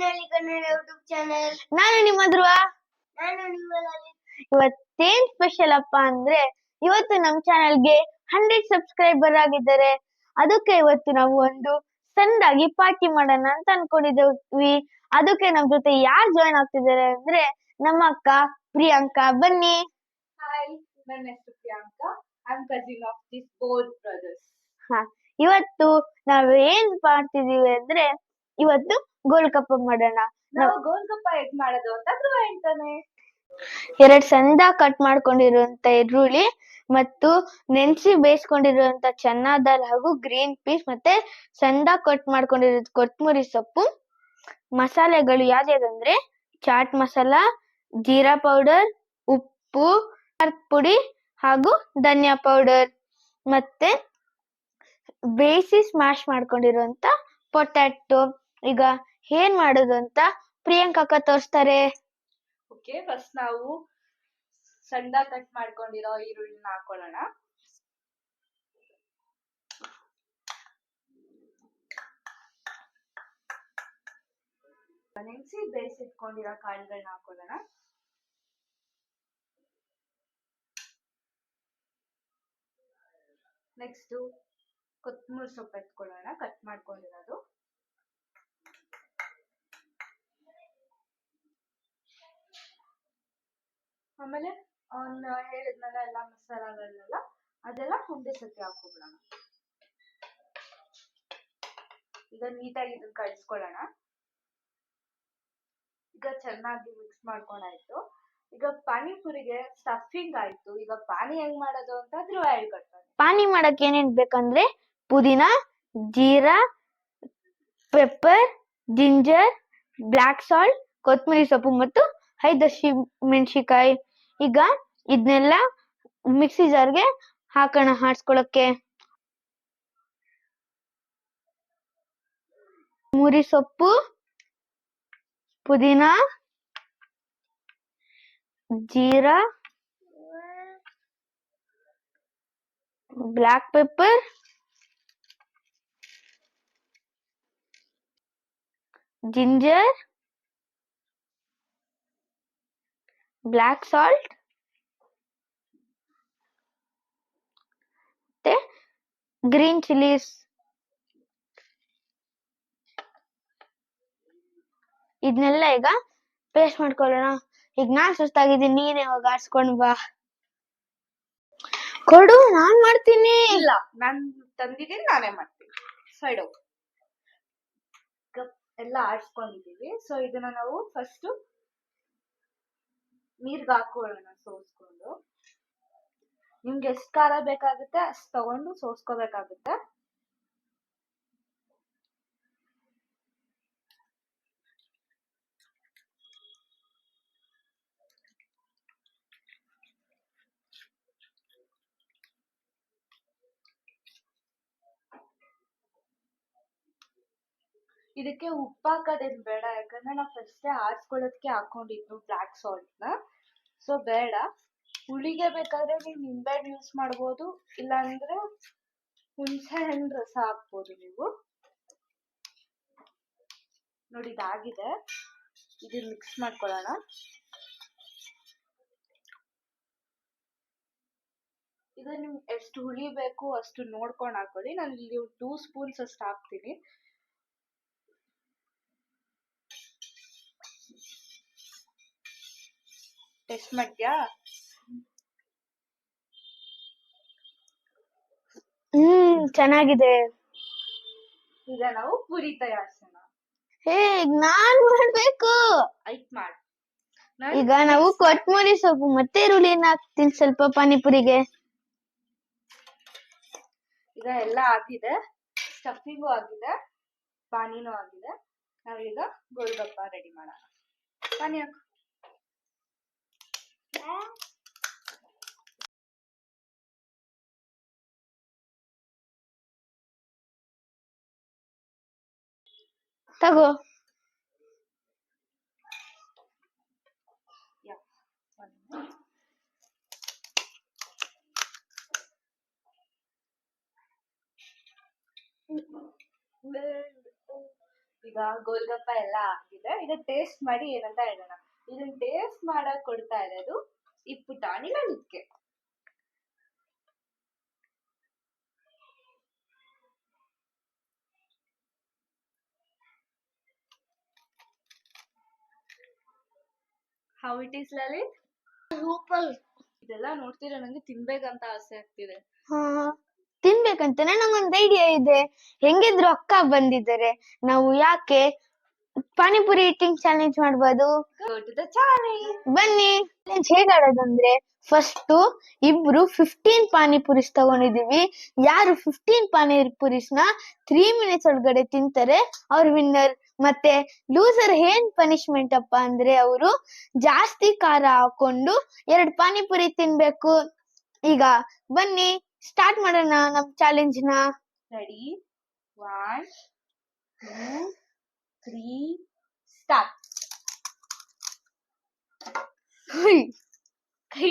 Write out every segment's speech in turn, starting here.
Kannada YouTube channel ನಾನು ನಿಮ್ಮ ಧ್ರುವ ನಾನು ನಿಮ್ಮಲ್ಲಿ ಇವತ್ತೇನ್ ಸ್ಪೆಷಲ್ ಅಪ್ಪ ಅಂದ್ರೆ ಇವತ್ತು ನಮ್ ಚಾನೆಲ್ಗೆ ಹಂಡ್ರೆಡ್ ಸಬ್ಸ್ಕ್ರೈಬರ್ ಆಗಿದ್ದಾರೆ. ಅದಕ್ಕೆ ಇವತ್ತು ನಾವು ಒಂದು ಸಣ್ಣದಾಗಿ ಪಾರ್ಟಿ ಮಾಡೋಣ ಅಂತ ಅನ್ಕೊಂಡಿದ್ದೀವಿ ಅದಕ್ಕೆ ನಮ್ ಜೊತೆ ಯಾರು ಜಾಯ್ನ್ ಆಗ್ತಿದ್ದಾರೆ ಅಂದ್ರೆ ನಮ್ಮ ಅಕ್ಕ ಪ್ರಿಯಾಂಕಾ. ಬನ್ನಿ. ಹಾಯ್ ನನ್ನ ಹೆಸರು Priyanka. I am cousin of this both brothers ಹ ಇವತ್ತು ನಾವ್ ಏನ್ ಮಾಡ್ತಿದೀವಿ ಅಂದ್ರೆ ಇವತ್ತು ಗೋಲ್ಕಪ್ಪ ಮಾಡೋಣ. ನಾವು ಗೋಲ್ಗಪ್ಪ ಹೇಗ್ ಮಾಡೋದು ಅಂತ ಧ್ರುವ ಹೇಳ್ತಾನೆ. ಎರಡ್ ಸಂದ ಕಟ್ ಮಾಡ್ಕೊಂಡಿರುವಂತ ಈರುಳ್ಳಿ ಮತ್ತು ನೆನ್ಸಿ ಬೇಯಿಸ್ಕೊಂಡಿರುವಂತ ಚನ್ನಾ ದಾಲ್ ಹಾಗೂ ಗ್ರೀನ್ ಪೀಸ್ ಮತ್ತೆ ಸಂದ ಕಟ್ ಮಾಡ್ಕೊಂಡಿರೋ ಕೊತ್ಮುರಿ ಸೊಪ್ಪು. ಮಸಾಲೆಗಳು ಯಾವ್ದ್ಯಾವ್ದಂದ್ರೆ ಚಾಟ್ ಮಸಾಲ ಜೀರಾ ಪೌಡರ್ ಉಪ್ಪು ಪುಡಿ ಹಾಗೂ ಧನಿಯಾ ಪೌಡರ್ ಮತ್ತೆ ಬೇಯಿಸಿ ಸ್ಮ್ಯಾಶ್ ಮಾಡ್ಕೊಂಡಿರುವಂತ ಪೊಟ್ಯಾಟೊ. ಈಗ ಏನ್ ಮಾಡೋದು ಅಂತ ಪ್ರಿಯಾಂಕಾಕ ತೋರಿಸ್ತಾರೆ. ಓಕೆ ಫಸ್ಟ್ ನಾವು ಸಣ್ಣ ಕಟ್ ಮಾಡ್ಕೊಂಡಿರೋ ಈರುಳ್ಳಿನ ಹಾಕೊಳ್ಳೋಣ. ನೆನೆಸಿ ಬೇಯಿಸಿಟ್ಕೊಂಡಿರೋ ಕಾಳುಗಳನ್ನ ಹಾಕೊಳ್ಳೋಣ. ನೆಕ್ಸ್ಟ್ ಕೊತ್ತಂಬರಿ ಸೊಪ್ಪು ಎತ್ಕೊಳ್ಳೋಣ ಕಟ್ ಮಾಡ್ಕೊಂಡಿರೋದು. ಆಮೇಲೆ ಅವ್ನು ಹೇಳಿದ್ನಲ್ಲ ಎಲ್ಲ ಮಸಾಲಗಳನ್ನೆಲ್ಲ ಅದೆಲ್ಲ ಒಂದೇ ಸತಿ ಹಾಕೊಬಿಡೋಣ ಈಗ ನೀಟಾಗಿ ಇದನ್ನ ಕಳಿಸ್ಕೊಳ್ಳೋಣ. ಈಗ ಚೆನ್ನಾಗಿ ಮಿಕ್ಸ್ ಮಾಡ್ಕೊಂಡಾಯ್ತು ಈಗ ಪಾನಿಪುರಿಗೆ ಸ್ಟಫಿಂಗ್ ಆಯ್ತು. ಈಗ ಪಾನಿ ಹೆಂಗ್ ಮಾಡೋದು ಅಂತ ಧ್ರುವ ಹೇಳ್ಕೊಡ್ತಾನೆ. ಪಾನಿ ಮಾಡಕ್ ಏನೇನ್ ಬೇಕಂದ್ರೆ ಪುದೀನ, jeera pepper ginger black salt ಕೊತ್ತಂಬರಿ ಸೊಪ್ಪು ಮತ್ತು ಐದು ಹಸಿ ಮೆಣಸಿಕಾಯಿ ಈಗ ಇದನ್ನೆಲ್ಲ ಮಿಕ್ಸಿ ಜಾರ್ಗೆ ಹಾಕೋಣ ಆಡ್ಸ್ಕೊಳಕ್ಕೆ ಮುರಿ ಸೊಪ್ಪು ಪುದೀನ jeera black pepper ginger black salt ಮತ್ತೆ ಗ್ರೀನ್ ಚಿಲ್ಲೀಸ್ ಇದನ್ನೆಲ್ಲ ಈಗ ಪೇಸ್ಟ್ ಮಾಡ್ಕೊಳ್ಳೋಣ. ಈಗ ನಾನ್ ಸುಸ್ತಾಗಿದ್ದೀನಿ, ನೀನೇ ಹೋಗಿ ಆಡ್ಸ್ಕೊಂಡ್ ಬಾ. ಕೊಡು, ನಾನ್ ಮಾಡ್ತೀನಿ. ಇಲ್ಲ, ನಾನ್ ತಂದಿದ್ದೀನಿ, ನಾನೇ ಮಾಡ್ತೀನಿ. ಸೈಡ್ ಎಲ್ಲ ಆಡ್ಸ್ಕೊಂಡಿದ್ದೀವಿ ಸೊ ಇದನ್ನ ನಾವು ಫಸ್ಟ್ ನೀರ್ಗೆ ಹಾಕೊಳ್ಳೋಣ ಸೋಸ್ಕೊಂಡು. ನಿಮ್ಗೆ ಎಷ್ಟು ಖಾರ ಬೇಕಾಗುತ್ತೆ ಅಷ್ಟು ತಗೊಂಡು ಸೋಸ್ಕೋಬೇಕಾಗುತ್ತೆ. ಇದಕ್ಕೆ ಉಪ್ಪು ಹಾಕೋದೇನು ಬೇಡ, ಯಾಕಂದ್ರೆ ನಾವು ಫಸ್ಟೇ ಆಡ್ಸ್ಕೊಳ್ಳೋದಕ್ಕೆ ಹಾಕೊಂಡಿದ್ದು ಬ್ಲ್ಯಾಕ್ ಸಾಲ್ಟ್ನ ಸೊ ಬೇಡ. ಹುಳಿಗೆ ಬೇಕಾದ್ರೆ ನೀವು ನಿಂಬೆಹಣ್ಣು ಯೂಸ್ ಮಾಡ್ಬೋದು, ಇಲ್ಲಾಂದ್ರೆ ಹುಣಸೆ ಹಣ್ಣು ರಸ ಹಾಕ್ಬೋದು ನೀವು. ನೋಡಿ, ಇದಾಗಿದೆ. ಇದನ್ನ ಮಿಕ್ಸ್ ಮಾಡ್ಕೊಳ್ಳೋಣ. ಇದು ನಿಮ್ಗೆ ಎಷ್ಟು ಹುಳಿ ಬೇಕು ಅಷ್ಟು ನೋಡ್ಕೊಂಡು ಹಾಕೊಳ್ಳಿ. ನಾನು ಇಲ್ಲಿ ಟೂ ಸ್ಪೂನ್ಸ್ ಅಷ್ಟು ಹಾಕ್ತೀನಿ. ಟೆಸ್ಟ್ ಮಾಡ್ತೀಯಾ ಹ್ಮ್ ಚೆನ್ನಾಗಿದೆ. ಈಗ ನಾವು ಪುರಿ ತಯಾರಿಸೋಣ. ಹೇ ಈಗ ನಾನ್ ಮಾಡ್ಬೇಕು. ಆಯ್ತು ಮಾಡಿ. ಈಗ ನಾವು ಕೊತ್ತಂಬರಿ ಸೊಪ್ಪು ಮತ್ತೆ ಈರುಳ್ಳಿನ ಹಾಕ್ತೀನಿ ಸ್ವಲ್ಪ ಪಾನಿಪುರಿಗೆ. ಈಗ ಎಲ್ಲ ಆಗಿದೆ. ಸ್ಟಫಿಂಗು ಆಗಿದೆ. ಪಾನಿನೂ ಆಗಿದೆ. ನಾವೀಗ ಗೋಲ್ಗಪ್ಪ ರೆಡಿ ಮಾಡೋಣ. ಪಾನಿ ಹಾಕು. ತಗೋ ಯಾ one minute. ಈಗ ಗೋಲ್ಗಪ್ಪ ಎಲ್ಲ ಆಗಿದೆ ಈಗ ಟೇಸ್ಟ್ ಮಾಡಿ ಏನಂತ ಹೇಳೋಣ ಇದನ್ನ ಟೇಸ್ಟ್ ಮಾಡಕ್ ಕೊಡ್ತಾ ಇರೋದು ಈ ಪುಟಾಣಿ ಲಲಿತ್ಗೆ how it is Lalit super ಇದೆಲ್ಲ ನೋಡ್ತಿರೋ ನಂಗೆ ತಿನ್ಬೇಕಂತ ಆಸೆ ಆಗ್ತಿದೆ. ಹಾ ತಿನ್ಬೇಕಂತಾನೆ ನಂಗೊಂದ್ ಐಡಿಯಾ ಇದೆ. ಹೆಂಗಿದ್ರು ಅಕ್ಕ ಬಂದಿದ್ದಾರೆ. ನಾವು ಯಾಕೆ ಪಾನಿಪುರಿ ಈಟಿಂಗ್ ಚಾಲೆಂಜ್ ಮಾಡ್ಬೋದು. ಬನ್ನಿ. ಹೇಗಾಡೋದಂದ್ರೆ ಹೇಗ್ ಆಡೋದಂದ್ರೆ ಫಸ್ಟ್ ಇಬ್ರು ಫಿಫ್ಟೀನ್ ಪಾನಿಪುರಿಸ್ ತಗೊಂಡಿದೀವಿ. ಯಾರು ಫಿಫ್ಟೀನ್ ಪಾನಿಪುರಿಸ್ನ ತ್ರೀ ಮಿನಿಟ್ಸ್ ಒಳಗಡೆ ತಿಂತಾರೆ ಅವ್ರ ವಿನ್ನರ್ ಮತ್ತೆ ಲೂಸರ್ ಏನ್ ಪನಿಷ್ಮೆಂಟ್ ಅಪ್ಪ ಅಂದ್ರೆ ಅವರು ಜಾಸ್ತಿ ಖಾರ ಹಾಕೊಂಡು ಎರಡ್ ಪಾನಿಪುರಿ ತಿನ್ಬೇಕು. ಈಗ ಬನ್ನಿ ಸ್ಟಾರ್ಟ್ ಮಾಡೋಣ ನಮ್ ಚಾಲೆಂಜ್ನ. Ready one two three start ಕೈ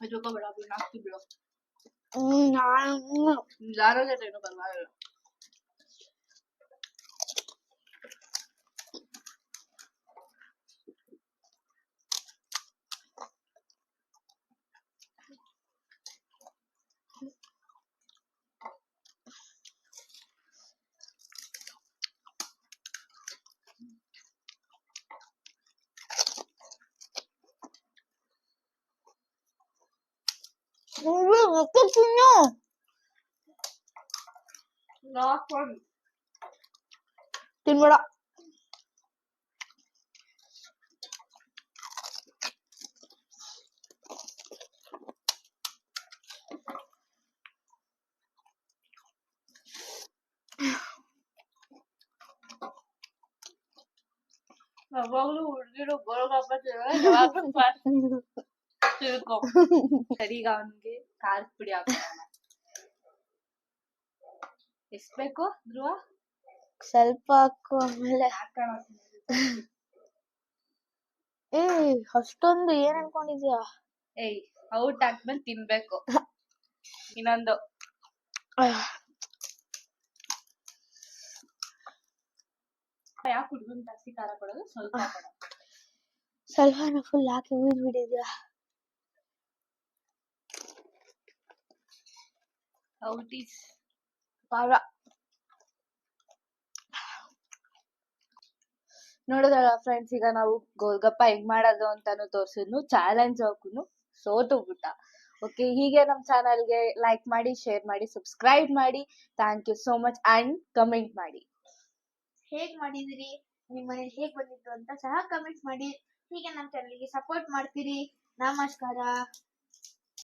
ಇದೆಲ್ಲ ತಡೆ ಕಟ್ಸ್ಕೊಬೇಡ ಹ್ಮ್ ಹೆದರ್ಕೋಬೇಡ ಬಿಡು ನಾಕ್ತಿ ಬಿಡು ಹ್ಮ್ ನಾನು ಯಾರೋ ಜೊತೆ ಏನು ಪರವಾಗಿಲ್ಲ ಮತ್ತೆ ತಿನ್ನು ಲಾಸ್ಟ್ ಒನ್ ತಿನ್ಬೇಡ ಯಾವಾಗ್ಲೂ ಹುಡುಗಿರು ಗೋಲ್ಗಪ್ಪ ಯಾವಾಗ್ಲೂ first ತಿಳ್ಕೊ ಸರಿ ಈಗ ಅವನ್ಗೆ ಖಾರದ ಪುಡಿ ಹಾಕೋಣ. ಎಷ್ಟ್ ಬೇಕು ಧ್ರುವ? ಸ್ವಲ್ಪ ಹಾಕು ಆಮೇಲೆ. ಹಾಕೋಣ. ಏ ಅಷ್ಟೊಂದು ಏನ್ ಅನ್ಕೊಂಡಿದ್ಯಾ? ಏಯ್ ಔಟ್ ಹಾಕ್ಮೇಲೆ ತಿನ್ಬೇಕು. ಇನ್ನೊಂದು. ಯಾಕೆ ಹುಡುಗನ್ ಜಾಸ್ತಿ ಖಾರ ಕೊಡೋದು? ಸ್ವಲ್ಪ ಸ್ವಲ್ಪ ಫುಲ್ ಹಾಕಿ ಉಯ್ದು ಬಿಡಿದ್ಯಾ para ಖಾರ ನೋಡಿದ್ರಲ್ಲ ಫ್ರೆಂಡ್ಸ್ ಈಗ ನಾವು ಗೋಲ್ಗಪ್ಪ ಹೆಂಗ್ ಮಾಡೋದು ಅಂತಾನು ತೋರ್ಸಿದ್ನು ಚಾಲೆಂಜ್ ಹಾಕುನು ಸೋತು ಬಿಟ್ಟ ಓಕೆ ಹೀಗೆ ನಮ್ಮ ಚಾನಲ್ಗೆ ಲೈಕ್ ಮಾಡಿ ಶೇರ್ ಮಾಡಿ ಸಬ್ಸ್ಕ್ರೈಬ್ ಮಾಡಿ thank you so much and comment ಮಾಡಿ. ಹೇಗ್ ಮಾಡಿದಿರಿ? ನಿಮ್ಮ ಮನೇಲಿ ಹೇಗ್ ಬಂದಿತ್ತು ಅಂತ ಸಹ ಕಮೆಂಟ್ ಮಾಡಿ. ಹೀಗೆ ನಮ್ಮ ಚಾನಲ್ಗೆ ಸಪೋರ್ಟ್ ಮಾಡ್ತೀರಿ. ನಮಸ್ಕಾರ.